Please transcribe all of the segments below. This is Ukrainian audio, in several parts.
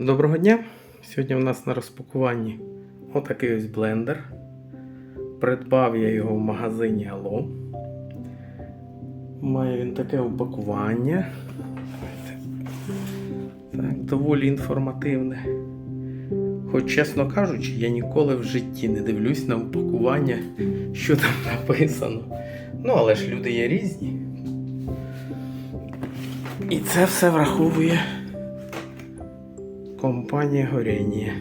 Доброго дня! Сьогодні у нас на розпакуванні отакий ось блендер. Придбав я його в магазині Алло. Має він таке упакування. Так, доволі інформативне. Хоч, чесно кажучи, я ніколи в житті не дивлюсь на упакування, що там написано. Ну, але ж люди є різні. І це все враховує компанія Горіння.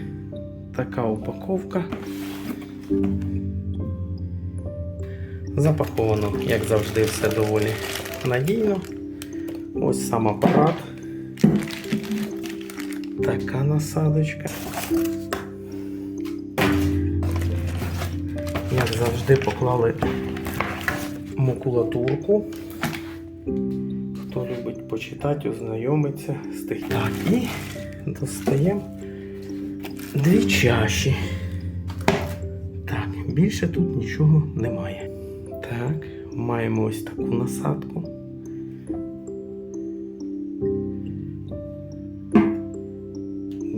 Така упаковка. Запаковано, як завжди, все доволі надійно. Ось сам апарат. Така насадочка. Як завжди, поклали макулатурку. Почитати, ознайомиться з тих. Так, і достаємо дві чаші. Так, більше тут нічого немає. Так, маємо ось таку насадку.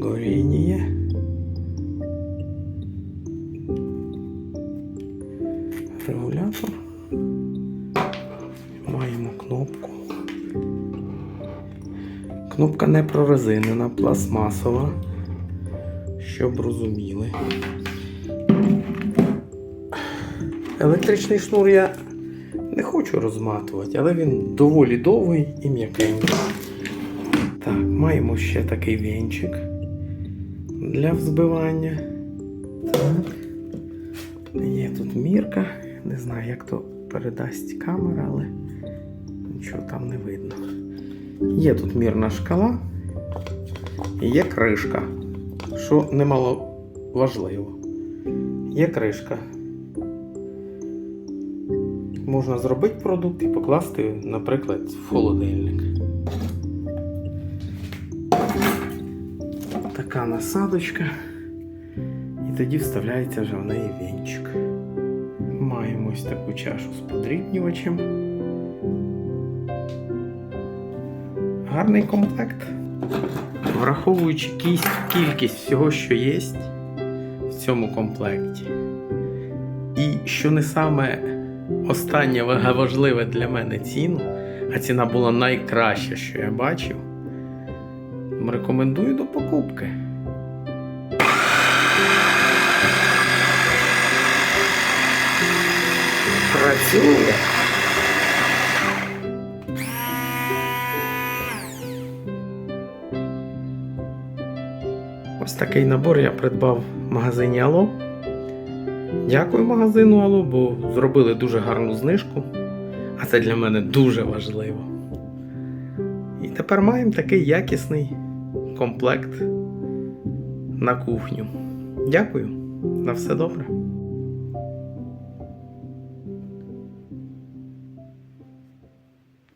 Горіння. Регулятор. Маємо кнопку. Кнопка не прорезинена, пластмасова. Щоб розуміли. Електричний шнур я не хочу розматувати, але він доволі довгий і м'якенький. Так, маємо ще такий вінчик для взбивання. Так. Є тут мірка. Не знаю, як то передасть камера, але нічого там не видно. Є тут мірна шкала і є кришка, що немало важливо. Є кришка. Можна зробити продукт і покласти, наприклад, в холодильник. Така насадочка. І тоді вставляється вже в неї вінчик. Маємо ось таку чашу з подрібнювачем. Гарний комплект. Враховуючи кість- кількість всього, що є в цьому комплекті. І що не саме останнє важливе для мене ціну, а ціна була найкраща, що я бачив. Рекомендую до покупки. Працює. Ось такий набор я придбав в магазині Алло. Дякую магазину Алло, бо зробили дуже гарну знижку. А це для мене дуже важливо. І тепер маємо такий якісний комплект на кухню. Дякую. На все добре.